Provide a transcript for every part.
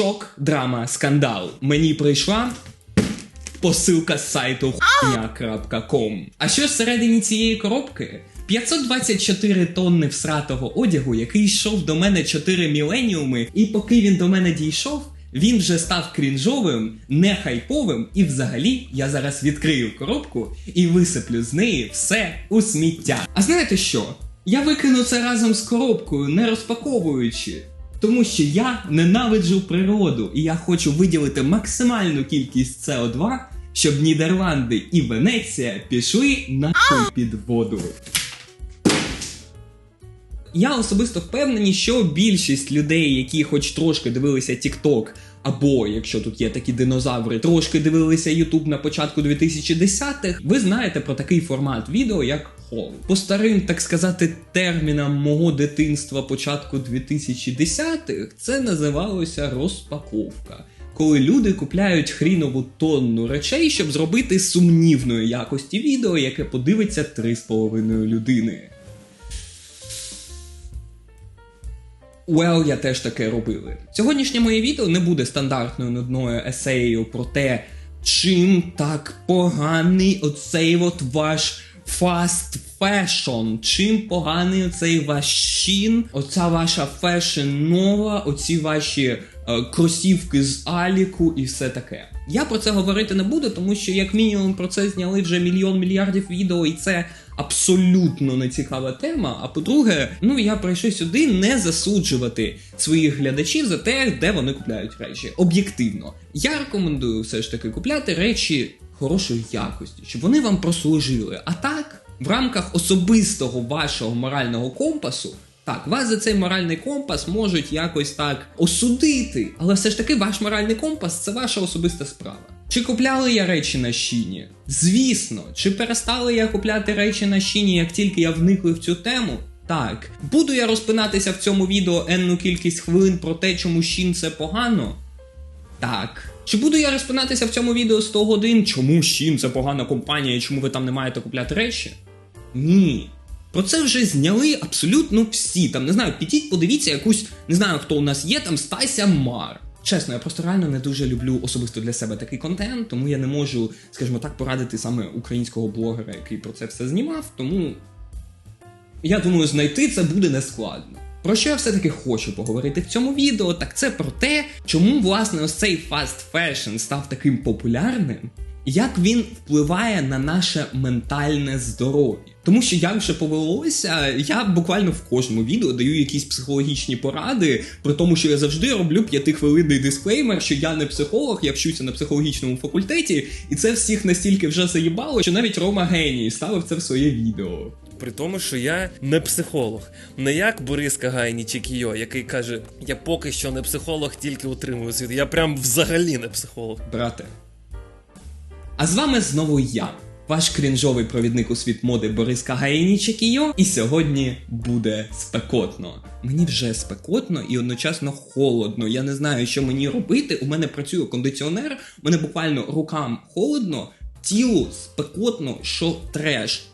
Шок, драма, скандал. Мені прийшла посилка з сайту хуйня.com. А що всередині цієї коробки? 524 тонни всратого одягу, який йшов до мене 4 міленіуми, і поки він до мене дійшов, він вже став крінжовим, не хайповим, і взагалі я зараз відкрию коробку і висиплю з неї все у сміття. А знаєте що? Я викину це разом з коробкою, не розпаковуючи. Тому що я ненавиджу природу, і я хочу виділити максимальну кількість СО2, щоб Нідерланди і Венеція пішли нахуй під воду. Я особисто впевнений, що більшість людей, які хоч трошки дивилися TikTok, або якщо тут є такі динозаври, трошки дивилися YouTube на початку 2010-х, ви знаєте про такий формат відео, як хол. По старим, так сказати, термінам мого дитинства початку 2010-х, це називалося розпаковка. Коли люди купляють хрінову тонну речей, щоб зробити сумнівної якості відео, яке подивиться 3,5 людини. Well, я теж таке робили. Сьогоднішнє моє відео не буде стандартною нудною есеєю про те, чим так поганий оцей от ваш фаст фешн, чим поганий оцей ваш шін, оця ваша фешн нова, оці ваші кросівки з Аліку і все таке. Я про це говорити не буду, тому що як мінімум про це зняли вже мільйон мільярдів відео, і це абсолютно не цікава тема. А по-друге, ну я прийшов сюди не засуджувати своїх глядачів за те, де вони купляють речі. Об'єктивно, я рекомендую все ж таки купляти речі хорошої якості, щоб вони вам прослужили. А так, в рамках особистого вашого морального компасу. Так, вас за цей моральний компас можуть якось так осудити, але все ж таки ваш моральний компас це ваша особиста справа. Чи купляли я речі на щіні? Звісно, чи перестали я купляти речі на щіні, як тільки я вникли в цю тему? Так. Буду я розпинатися в цьому відео енну кількість хвилин про те, чому щін це погано? Так. Чи буду я розпинатися в цьому відео 100 годин, чому щін це погана компанія і чому ви там не маєте купляти речі? Ні. Про це вже зняли абсолютно всі. Там не знаю, підіть, подивіться якусь, не знаю, хто у нас є, там Стася Мар. Чесно, я просто реально не дуже люблю особисто для себе такий контент, тому я не можу, скажімо так, порадити саме українського блогера, який про це все знімав. Тому я думаю, знайти це буде нескладно. Про що я все-таки хочу поговорити в цьому відео, так це про те, чому власне ось цей фаст фешн став таким популярним, як він впливає на наше ментальне здоров'я. Тому що як вже повелося, я буквально в кожному відео даю якісь психологічні поради, при тому, що я завжди роблю п'ятихвилинний дисклеймер, що я не психолог, я вчуся на психологічному факультеті, і це всіх настільки вже заїбало, що навіть Рома Геній ставив це в своє відео. При тому, що я не психолог, не як Борис Кагайні чи Кійо, який каже: я поки що не психолог, тільки утримую світ. Я прям взагалі не психолог. Брате. А з вами знову я, ваш крінжовий провідник у світ моди Борис Кагаїнічекіо. І сьогодні буде спекотно. Мені вже спекотно і одночасно холодно. Я не знаю, що мені робити. У мене працює кондиціонер, у мене буквально рукам холодно, тілу спекотно, що треш.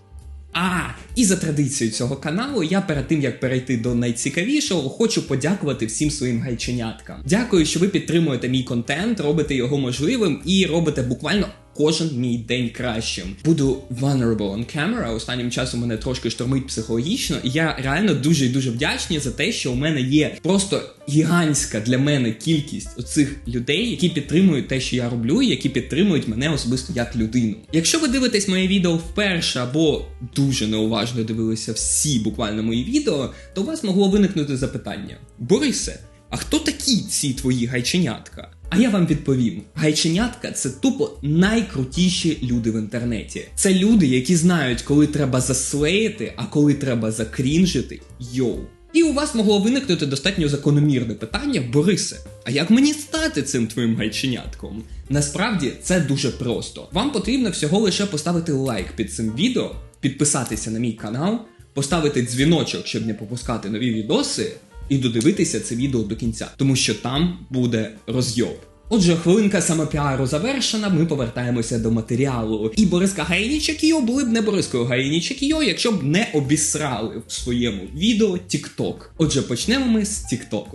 А, і за традицією цього каналу, я перед тим як перейти до найцікавішого, хочу подякувати всім своїм гайченяткам. Дякую, що ви підтримуєте мій контент, робите його можливим і робите буквально. Кожен мій день кращим. Буду vulnerable on camera. Останнім часом мене трошки штормить психологічно, і я реально дуже і дуже вдячний за те, що у мене є просто гігантська для мене кількість оцих людей, які підтримують те, що я роблю, і які підтримують мене особисто як людину. Якщо ви дивитесь моє відео вперше або дуже неуважно дивилися всі буквально мої відео, то у вас могло виникнути запитання: Борисе, а хто такі ці твої гайченятка? А я вам відповім: гайченятка це тупо найкрутіші люди в інтернеті. Це люди, які знають, коли треба заслеїти, а коли треба закрінжити. Йоу. І у вас могло виникнути достатньо закономірне питання, Борисе, а як мені стати цим твоїм гайченятком? Насправді це дуже просто. Вам потрібно всього лише поставити лайк під цим відео, підписатися на мій канал, поставити дзвіночок, щоб не пропускати нові відоси, і додивитися це відео до кінця, тому що там буде розйоб. Отже, хвилинка самопіару завершена, ми повертаємося до матеріалу. І Бориска Гаїніча були б не Борискою Гаїніча якщо б не обісрали в своєму відео TikTok. Отже, почнемо ми з TikTok.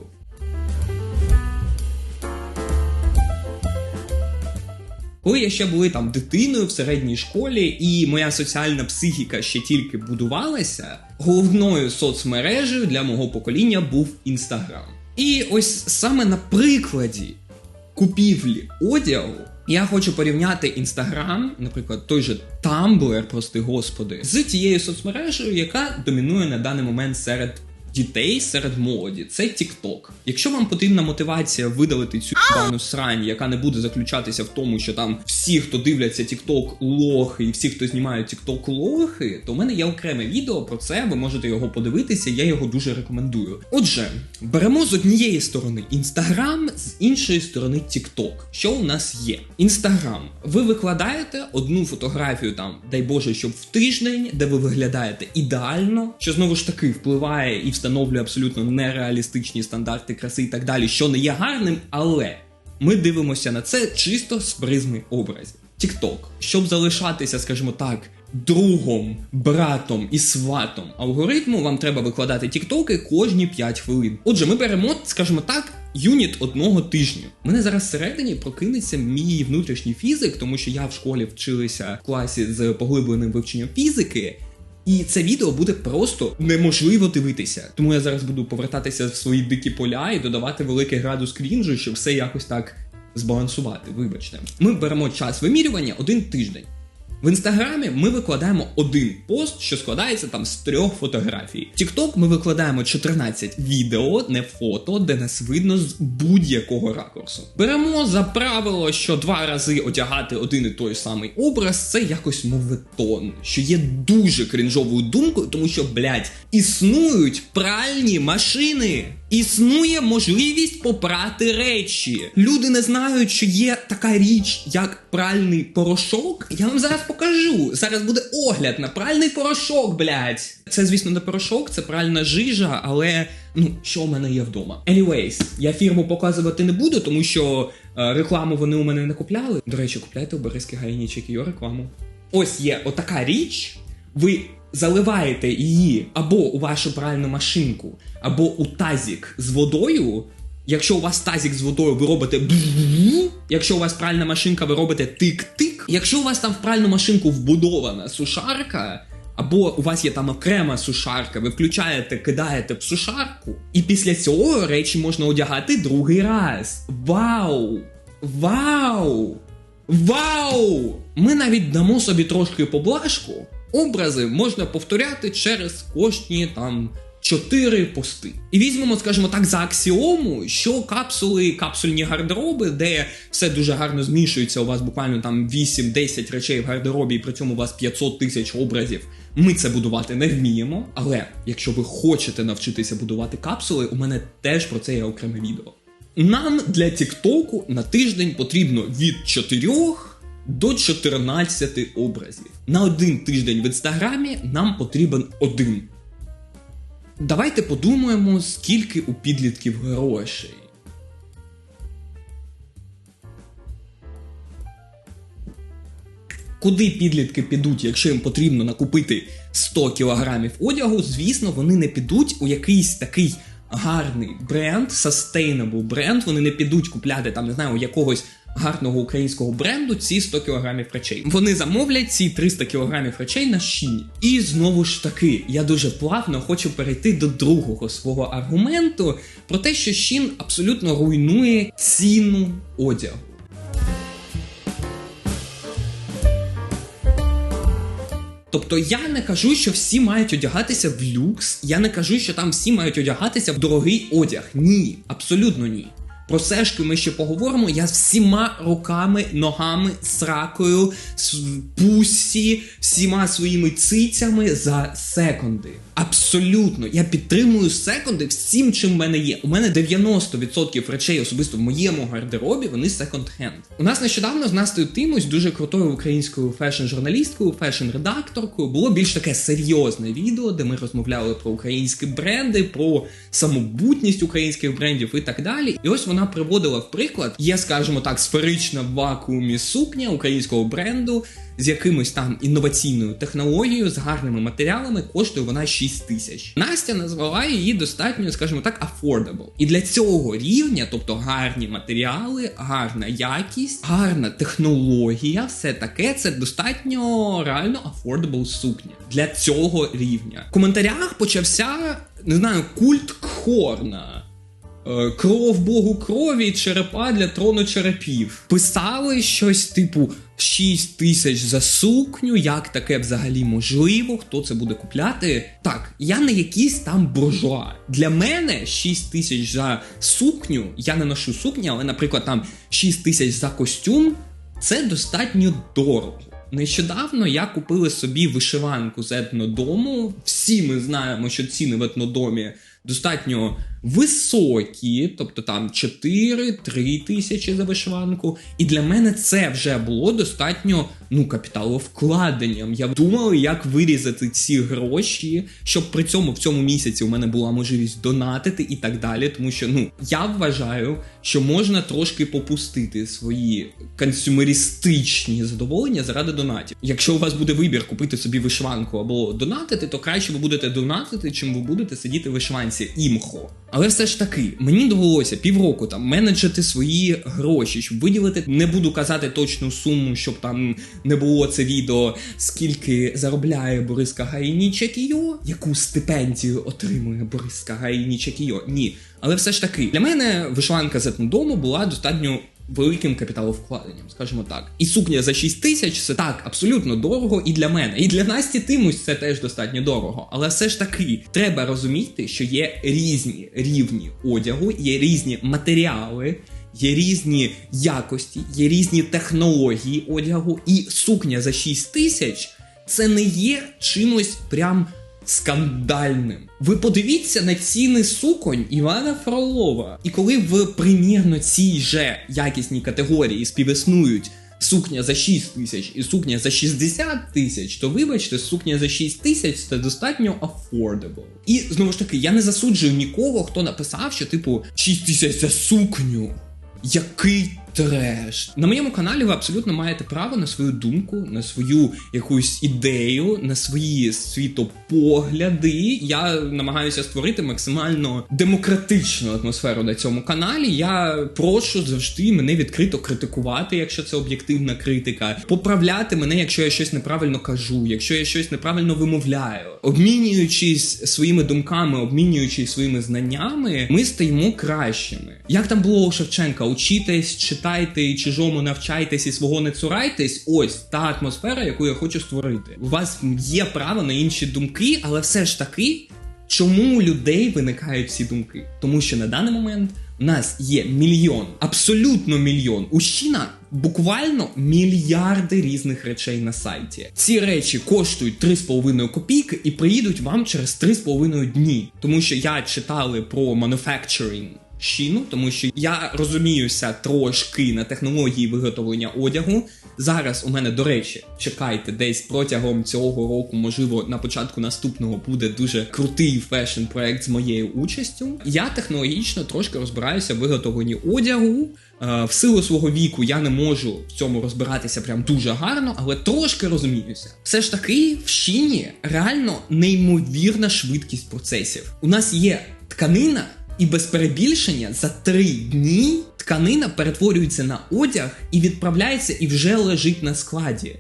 Коли я ще були там дитиною в середній школі, і моя соціальна психіка ще тільки будувалася, головною соцмережею для мого покоління був інстаграм. І ось саме на прикладі купівлі одягу я хочу порівняти інстаграм, наприклад, той же Tumblr, прости господи, з тією соцмережею, яка домінує на даний момент серед дітей, серед молоді. Це TikTok. Якщо вам потрібна мотивація видалити цю бану срань, яка не буде заключатися в тому, що там всі, хто дивляться TikTok лохи, і всі, хто знімає TikTok лохи, то в мене є окреме відео про це. Ви можете його подивитися. Я його дуже рекомендую. Отже, беремо з однієї сторони Інстаграм, з іншої сторони TikTok. Що у нас є? Інстаграм. Ви викладаєте одну фотографію там, дай Боже, щоб в тиждень, де ви виглядаєте ідеально, що знову ж таки впливає і встановлює абсолютно нереалістичні стандарти краси і так далі, що не є гарним, але ми дивимося на це чисто з призми образів. TikTok. щоб залишатися, скажімо так, другом, братом і сватом алгоритму, вам треба викладати тіктоки кожні 5 хвилин. Отже, ми беремо, скажімо так, юніт одного тижня. Мене зараз всередині прокинеться мій внутрішній фізик, тому що я в школі вчилася в класі з поглибленим вивченням фізики. І це відео буде просто неможливо дивитися. Тому я зараз буду повертатися в свої дикі поля і додавати великий градус крінжу, щоб все якось так збалансувати. Вибачте, ми беремо час вимірювання один тиждень. В інстаграмі ми викладаємо один пост, що складається там з трьох фотографій. В Тікток ми викладаємо 14 відео, не фото, де нас видно з будь-якого ракурсу. Беремо за правило, що два рази одягати один і той самий образ, це якось моветон, що є дуже крінжовою думкою, тому що, блядь, існують пральні машини. Існує можливість попрати речі. Люди не знають, що є така річ, як пральний порошок. Я вам зараз покажу. Зараз буде огляд на пральний порошок, блядь. Це, звісно, не порошок, це пральна жижа, але ну, що в мене є вдома. Anyways, я фірму показувати не буду, тому що е, рекламу вони у мене не купляли. До речі, купляйте у Березки Гайні Чекіо рекламу. Ось є отака річ. Ви заливаєте її або у вашу пральну машинку, або у тазік з водою. Якщо у вас тазік з водою, ви робите Якщо у вас пральна машинка, ви робите тик-тик. Якщо у вас там в пральну машинку вбудована сушарка, або у вас є там окрема сушарка, ви включаєте, кидаєте в сушарку, і після цього речі можна одягати другий раз. Вау! Вау! Вау! Ми навіть дамо собі трошки поблажку. Образи можна повторяти через кожні там. Чотири пости. І візьмемо, скажімо так, за аксіому, що капсули, капсульні гардероби, де все дуже гарно змішується, у вас буквально там 8-10 речей в гардеробі, і при цьому у вас 500 тисяч образів. Ми це будувати не вміємо. Але якщо ви хочете навчитися будувати капсули, у мене теж про це є окреме відео. Нам для Тіктоку на тиждень потрібно від 4 до 14 образів. На один тиждень в інстаграмі нам потрібен один. Давайте подумаємо, скільки у підлітків грошей. Куди підлітки підуть, якщо їм потрібно накупити 100 кілограмів одягу, звісно, вони не підуть у якийсь такий гарний бренд, sustainable бренд. Вони не підуть купляти там, не знаю, у якогось гарного українського бренду ці 100 кілограмів речей. Вони замовлять ці 300 кілограмів речей на щині. І знову ж таки, я дуже плавно хочу перейти до другого свого аргументу про те, що щін абсолютно руйнує ціну одягу. Тобто я не кажу, що всі мають одягатися в люкс, я не кажу, що там всі мають одягатися в дорогий одяг. Ні, абсолютно ні. Про сешки ми ще поговоримо. Я всіма руками, ногами, сракою, пусі, всіма своїми цицями за секунди. Абсолютно, я підтримую секунди всім, чим в мене є. У мене 90% речей, особисто в моєму гардеробі, вони секонд-хенд. У нас нещодавно з Настою Тимось, дуже крутою українською фешн-журналісткою, фешн-редакторкою, було більш таке серйозне відео, де ми розмовляли про українські бренди, про самобутність українських брендів і так далі. І ось вона приводила в приклад, є, скажімо так, сферична в вакуумі сукня українського бренду з якимось там інноваційною технологією, з гарними матеріалами, коштує вона 6 тисяч. Настя назвала її достатньо, скажімо так, affordable. І для цього рівня, тобто гарні матеріали, гарна якість, гарна технологія, все таке, це достатньо реально affordable сукня для цього рівня. В коментарях почався не знаю, культ Кхорна. Е, Кров Богу крові, черепа для трону черепів. Писали щось типу 6 тисяч за сукню, як таке взагалі можливо, хто це буде купляти. Так, я не якийсь там буржуа. Для мене 6 тисяч за сукню, я не ношу сукню, але, наприклад, там 6 тисяч за костюм це достатньо дорого. Нещодавно я купила собі вишиванку з етнодому. Всі ми знаємо, що ціни в етнодомі достатньо високі, тобто там 4-3 тисячі за вишиванку. І для мене це вже було достатньо ну, капіталовкладенням. Я думав, як вирізати ці гроші, щоб при цьому в цьому місяці у мене була можливість донатити і так далі. Тому що ну я вважаю, що можна трошки попустити свої консюмеристичні задоволення заради донатів. Якщо у вас буде вибір купити собі вишиванку або донатити, то краще ви будете донатити, чим ви будете сидіти в вишиванці імхо. Але все ж таки, мені довелося півроку там менеджити свої гроші, щоб виділити. Не буду казати точну суму, щоб там не було це відео, скільки заробляє Бориска Гаїнічекіо, яку стипендію отримує Бориска Гаїнічекіо. Ні. Але все ж таки, для мене вишиванка з етнодому була достатньо великим капіталовкладенням, скажімо так. І сукня за 6 тисяч це так абсолютно дорого і для мене. І для Насті Тимусь це теж достатньо дорого. Але все ж таки треба розуміти, що є різні рівні одягу, є різні матеріали. Є різні якості, є різні технології одягу, і сукня за 6 тисяч це не є чимось прям скандальним. Ви подивіться на ціни суконь Івана Фролова. І коли в примірно цій же якісній категорії співіснують сукня за 6 тисяч і сукня за 60 тисяч, то вибачте, сукня за 6 тисяч це достатньо affordable. І знову ж таки, я не засуджую нікого, хто написав, що типу 6 тисяч за сукню. Який треш. На моєму каналі ви абсолютно маєте право на свою думку, на свою якусь ідею, на свої світопогляди. Я намагаюся створити максимально демократичну атмосферу на цьому каналі. Я прошу завжди мене відкрито критикувати, якщо це об'єктивна критика, поправляти мене, якщо я щось неправильно кажу, якщо я щось неправильно вимовляю, обмінюючись своїми думками, обмінюючись своїми знаннями, ми стаємо кращими. Як там було у Шевченка? Учітесь, читайте і чужому навчайтесь і свого не цурайтесь. Ось та атмосфера, яку я хочу створити. У вас є право на інші думки, але все ж таки, чому у людей виникають ці думки? Тому що на даний момент у нас є мільйон, абсолютно мільйон. Ущіна буквально мільярди різних речей на сайті. Ці речі коштують 3,5 копійки і приїдуть вам через 3,5 дні. Тому що я читали про manufacturing Щіну, тому що я розуміюся трошки на технології виготовлення одягу. Зараз у мене, до речі, чекайте, десь протягом цього року, можливо, на початку наступного буде дуже крутий фешн проект з моєю участю. Я технологічно трошки розбираюся в виготовленні одягу. Е, В силу свого віку я не можу в цьому розбиратися прям дуже гарно, але трошки розуміюся. Все ж таки, в щіні реально неймовірна швидкість процесів. У нас є тканина. І без перебільшення за три дні тканина перетворюється на одяг і відправляється і вже лежить на складі.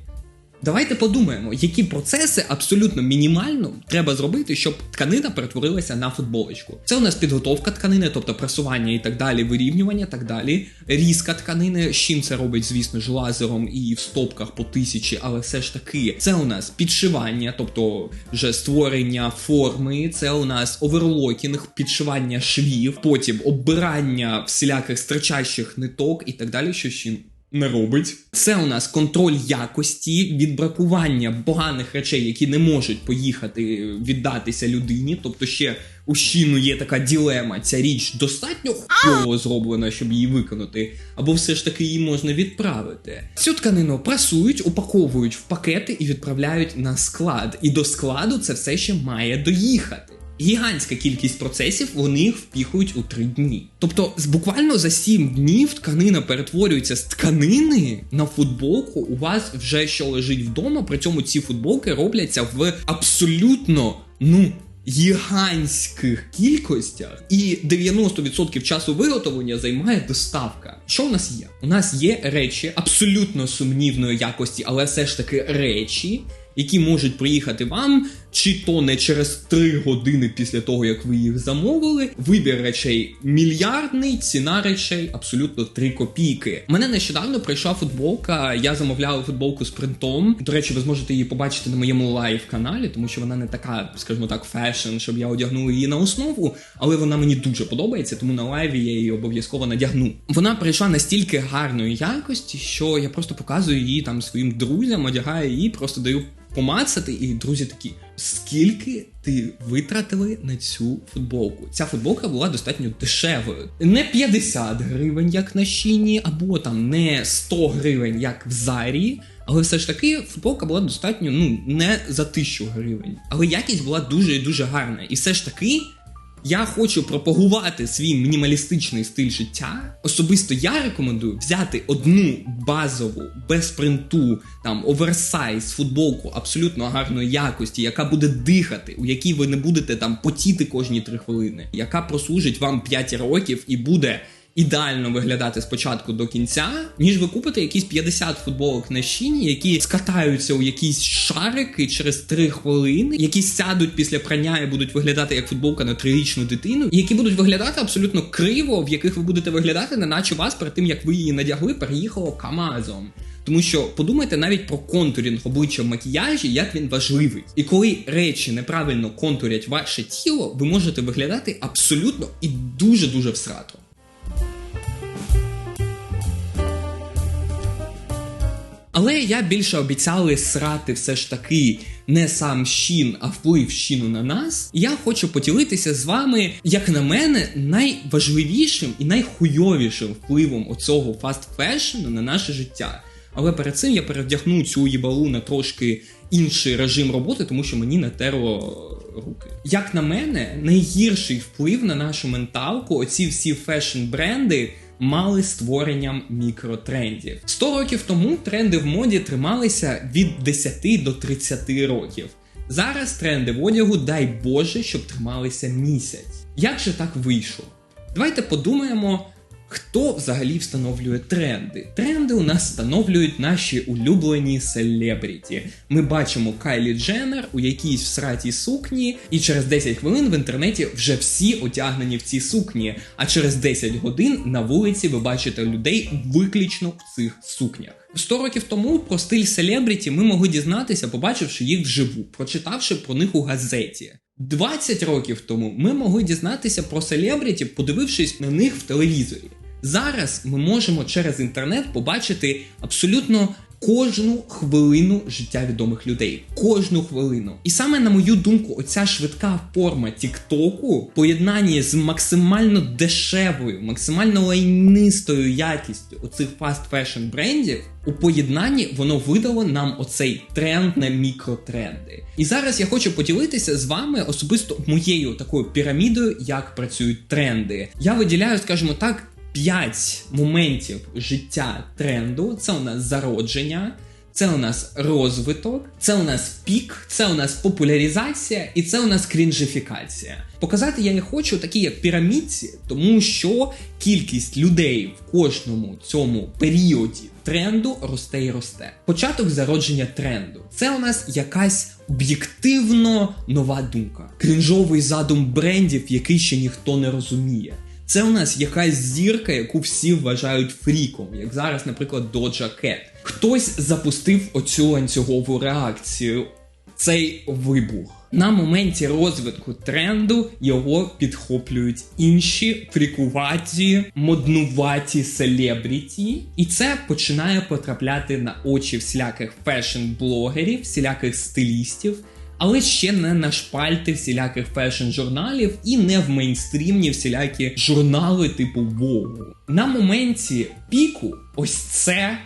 Давайте подумаємо, які процеси абсолютно мінімально треба зробити, щоб тканина перетворилася на футболочку. Це у нас підготовка тканини, тобто пресування і так далі, вирівнювання, так далі, різка тканини. Щін це робить, звісно ж, лазером і в стопках по тисячі, але все ж таки, це у нас підшивання, тобто вже створення форми, це у нас оверлокінг, підшивання швів, потім оббирання всіляких строчащих ниток і так далі, що щін не робить. Це у нас контроль якості, відбракування поганих речей, які не можуть поїхати віддатися людині. Тобто, ще у щіну є така ділема. Ця річ достатньо хуйово зроблена, щоб її виконати, або все ж таки її можна відправити. Цю тканину прасують, упаковують в пакети і відправляють на склад. І до складу це все ще має доїхати. Гігантська кількість процесів вони впіхують у три дні. Тобто, буквально за сім днів тканина перетворюється з тканини на футболку. У вас вже що лежить вдома. При цьому ці футболки робляться в абсолютно ну. Гігантських кількостях, і 90% часу виготовлення займає доставка. Що у нас є? У нас є речі абсолютно сумнівної якості, але все ж таки речі, які можуть приїхати вам, чи то не через 3 години після того, як ви їх замовили. Вибір речей мільярдний, ціна речей абсолютно 3 копійки. Мене нещодавно прийшла футболка. Я замовляв футболку з принтом. До речі, ви зможете її побачити на моєму лайв-каналі, тому що вона не така, скажімо так, фешн, щоб я одягнув її на основу, але вона мені дуже подобається, тому на лайві я її обов'язково надягну. Вона прийшла настільки гарної якості, що я просто показую її там своїм друзям, одягаю її, просто даю помацати, і друзі такі, скільки ти витратили на цю футболку? Ця футболка була достатньо дешевою. Не 50 гривень, як на щині, або там не 100 гривень, як в Зарі. Але все ж таки футболка була достатньо ну не за тисячу гривень. Але якість була дуже і дуже гарна. І все ж таки я хочу пропагувати свій мінімалістичний стиль життя. Особисто я рекомендую взяти одну базову без принту, там оверсайз, футболку абсолютно гарної якості, яка буде дихати, у якій ви не будете там потіти кожні три хвилини, яка прослужить вам 5 років і буде ідеально виглядати спочатку до кінця, ніж ви купите якісь 50 футболок на щині, які скатаються у якісь шарики через 3 хвилини, які сядуть після прання і будуть виглядати як футболка на трирічну дитину, і які будуть виглядати абсолютно криво, в яких ви будете виглядати, не наче вас перед тим як ви її надягли, переїхало Камазом. Тому що подумайте навіть про контурінг обличчя в макіяжі, як він важливий. І коли речі неправильно контурять ваше тіло, ви можете виглядати абсолютно і дуже дуже всрато. Але я більше обіцяли срати все ж таки не сам щін, а вплив щіну на нас. я хочу поділитися з вами, як на мене, найважливішим і найхуйовішим впливом оцього фаст фешену на наше життя. Але перед цим я перевдягну цю їбалу на трошки інший режим роботи, тому що мені натерло руки. Як на мене, найгірший вплив на нашу менталку, оці всі фешн-бренди мали створенням мікротрендів. 100 років тому тренди в моді трималися від 10 до 30 років. Зараз тренди в одягу, дай Боже, щоб трималися місяць. Як же так вийшло? Давайте подумаємо, Хто взагалі встановлює тренди? Тренди у нас встановлюють наші улюблені селебріті. Ми бачимо Кайлі Дженнер у якійсь всратій сукні, і через 10 хвилин в інтернеті вже всі одягнені в ці сукні. А через 10 годин на вулиці ви бачите людей виключно в цих сукнях. 100 років тому про стиль селебріті ми могли дізнатися, побачивши їх вживу, прочитавши про них у газеті. 20 років тому ми могли дізнатися про селебріті, подивившись на них в телевізорі. Зараз ми можемо через інтернет побачити абсолютно кожну хвилину життя відомих людей. Кожну хвилину. І саме на мою думку, оця швидка форма Тіктоку, поєднання з максимально дешевою, максимально лайнистою якістю оцих фаст фешн брендів. У поєднанні воно видало нам оцей тренд на мікротренди. І зараз я хочу поділитися з вами особисто моєю такою пірамідою, як працюють тренди. Я виділяю, скажімо так, 5 моментів життя тренду. Це у нас зародження, це у нас розвиток, це у нас пік, це у нас популяризація і це у нас крінжифікація. Показати я їх хочу такі, як пірамідці, тому що кількість людей в кожному цьому періоді тренду росте і росте. Початок зародження тренду. Це у нас якась об'єктивно нова думка. Крінжовий задум брендів, який ще ніхто не розуміє. Це у нас якась зірка, яку всі вважають фріком, як зараз, наприклад, Doja Cat. Хтось запустив оцю ланцюгову реакцію, цей вибух. На моменті розвитку тренду його підхоплюють інші фрікуваті, моднуваті селебріті, і це починає потрапляти на очі всіляких фешн-блогерів, всіляких стилістів але ще не на шпальти всіляких фешн-журналів і не в мейнстрімні всілякі журнали типу Vogue. На моменті піку, ось це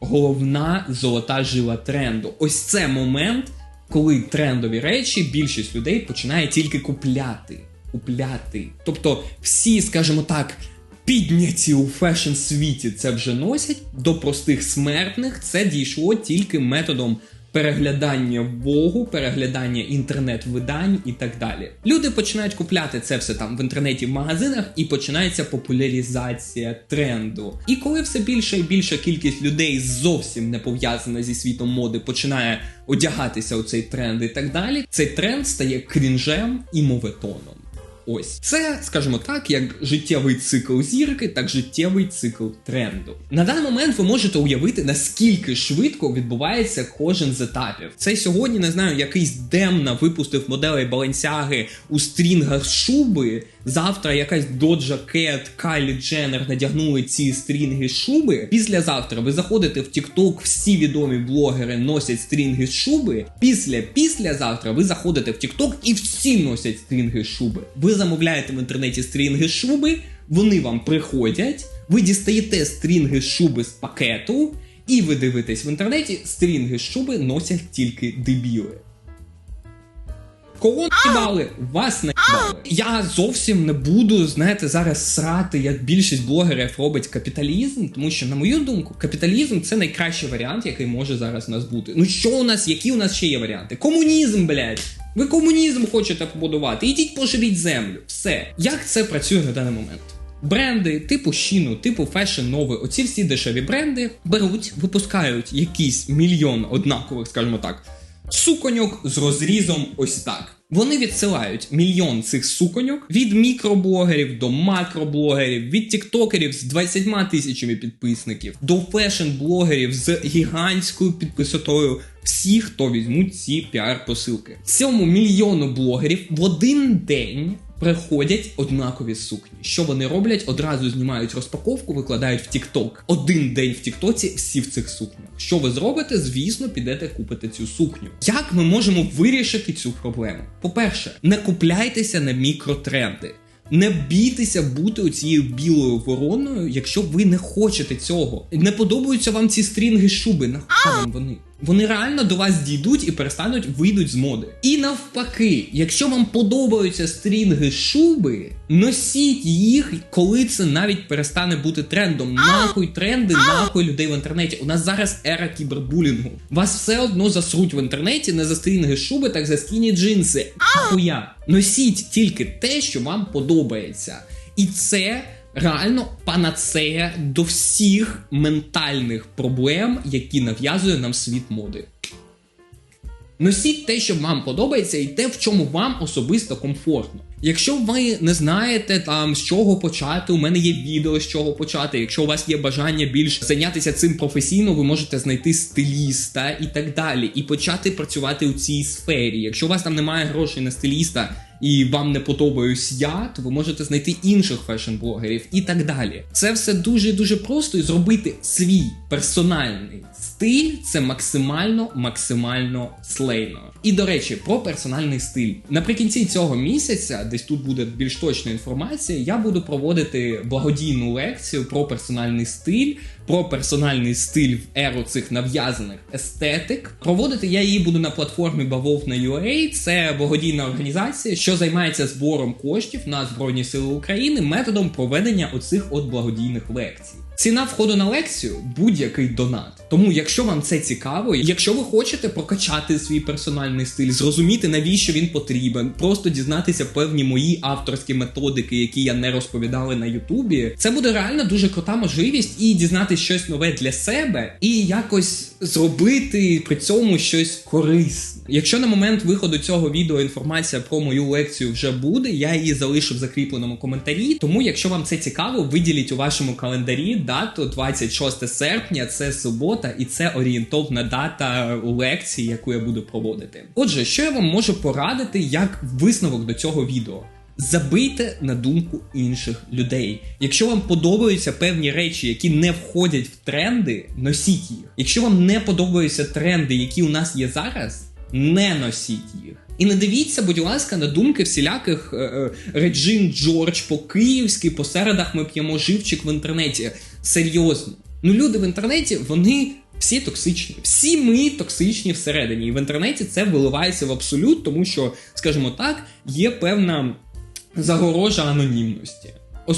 головна золота жила тренду. Ось це момент. коли трендові речі більшість людей починає тільки купляти. Купляти. Тобто всі, скажімо так, підняті у фешн світі це вже носять, до простих смертних це дійшло тільки методом переглядання вогу, переглядання інтернет-видань і так далі. Люди починають купляти це все там в інтернеті в магазинах, і починається популяризація тренду. І коли все більша і більша кількість людей зовсім не пов'язана зі світом моди, починає одягатися у цей тренд і так далі, цей тренд стає крінжем і моветоном. Ось це, скажімо так, як життєвий цикл зірки, так життєвий цикл тренду. На даний момент ви можете уявити, наскільки швидко відбувається кожен з етапів. Це сьогодні не знаю, якийсь демна випустив моделей Баленсяги у стрінгах шуби. Завтра якась Доджа Кет, Кайлі Дженнер надягнули ці стрінги шуби. Післязавтра ви заходите в TikTok, всі відомі блогери носять стрінги шуби. Після післязавтра ви заходите в TikTok і всі носять стрінги шуби. Ви замовляєте в інтернеті стрінги шуби, вони вам приходять, ви дістаєте стрінги шуби з пакету, і ви дивитесь в інтернеті, стрінги шуби носять тільки дебіли. Кого наїбали? Вас наїбали. Я зовсім не буду, знаєте, зараз срати, як більшість блогерів робить капіталізм, тому що, на мою думку, капіталізм це найкращий варіант, який може зараз у нас бути. Ну що у нас, які у нас ще є варіанти? Комунізм, блядь! Ви комунізм хочете побудувати, ідіть поживіть землю. Все. Як це працює на даний момент? Бренди типу Щіну, типу Fashion Nova, оці всі дешеві бренди беруть, випускають якийсь мільйон однакових, скажімо так, суконьок з розрізом ось так. Вони відсилають мільйон цих суконьок від мікроблогерів до макроблогерів, від тіктокерів з 20 тисячами підписників до фешн-блогерів з гігантською підписотою. Всі, хто візьмуть ці піар-посилки. Цьому мільйону блогерів в один день приходять однакові сукні. Що вони роблять? Одразу знімають розпаковку, викладають в TikTok. Один день в Тіктоці всі в цих сукнях. Що ви зробите? Звісно, підете купити цю сукню. Як ми можемо вирішити цю проблему? По-перше, не купляйтеся на мікротренди. Не бійтеся бути оцією білою вороною, якщо ви не хочете цього. Не подобаються вам ці стрінги шуби. Нахуй вам вони. Вони реально до вас дійдуть і перестануть вийдуть з моди. І навпаки, якщо вам подобаються стрінги шуби, носіть їх, коли це навіть перестане бути трендом. Нахуй тренди, нахуй людей в інтернеті. У нас зараз ера кібербулінгу. Вас все одно засруть в інтернеті не за стрінги шуби, так за скіні джинси. Ахуя. Носіть тільки те, що вам подобається. І це реально панацея до всіх ментальних проблем, які нав'язує нам світ моди. Носіть те, що вам подобається, і те, в чому вам особисто комфортно. Якщо ви не знаєте там з чого почати, у мене є відео з чого почати. Якщо у вас є бажання більш зайнятися цим професійно, ви можете знайти стиліста і так далі, і почати працювати у цій сфері. Якщо у вас там немає грошей на стиліста і вам не подобаюсь я, то ви можете знайти інших фешн-блогерів і так далі. Це все дуже дуже просто і зробити свій персональний стиль це максимально максимально слейно. І до речі, про персональний стиль. Наприкінці цього місяця, десь тут буде більш точна інформація, я буду проводити благодійну лекцію про персональний стиль. Про персональний стиль в еру цих нав'язаних естетик. Проводити я її буду на платформі Bavovna.ua. Це благодійна організація, що займається збором коштів на Збройні Сили України методом проведення оцих от благодійних лекцій. Ціна входу на лекцію будь-який донат. Тому, якщо вам це цікаво, якщо ви хочете прокачати свій персональний стиль, зрозуміти навіщо він потрібен, просто дізнатися певні мої авторські методики, які я не розповідали на Ютубі, це буде реально дуже крута можливість і дізнатися щось нове для себе, і якось зробити при цьому щось корисне. Якщо на момент виходу цього відео інформація про мою лекцію вже буде, я її залишу в закріпленому коментарі. Тому, якщо вам це цікаво, виділіть у вашому календарі дату 26 серпня, це субота, і це орієнтовна дата лекції, яку я буду проводити. Отже, що я вам можу порадити як висновок до цього відео? Забийте на думку інших людей. Якщо вам подобаються певні речі, які не входять в тренди, носіть їх. Якщо вам не подобаються тренди, які у нас є зараз, не носіть їх. І не дивіться, будь ласка, на думки всіляких е, е, Реджин Джордж по-київськи, по середах ми п'ємо живчик в інтернеті. Серйозно. Ну, люди в інтернеті, вони Всі токсичні, всі ми токсичні всередині. І в інтернеті це виливається в абсолют, тому що, скажімо так, є певна загорожа анонімності.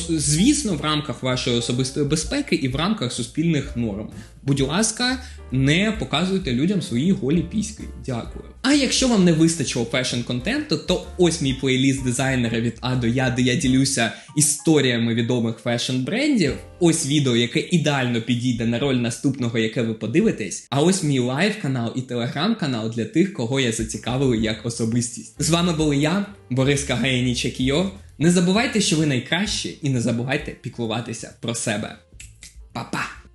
Звісно, в рамках вашої особистої безпеки і в рамках суспільних норм. Будь ласка, не показуйте людям свої голі піськи. Дякую. А якщо вам не вистачило фешн контенту, то ось мій плейліст дизайнера від А до Я, де я ділюся історіями відомих фешн брендів. Ось відео, яке ідеально підійде на роль наступного, яке ви подивитесь. А ось мій лайв канал і телеграм-канал для тих, кого я зацікавив як особистість. З вами були я, Борис Кагаєні Чекіо. Не забувайте, що ви найкращі, і не забувайте піклуватися про себе. Па-па!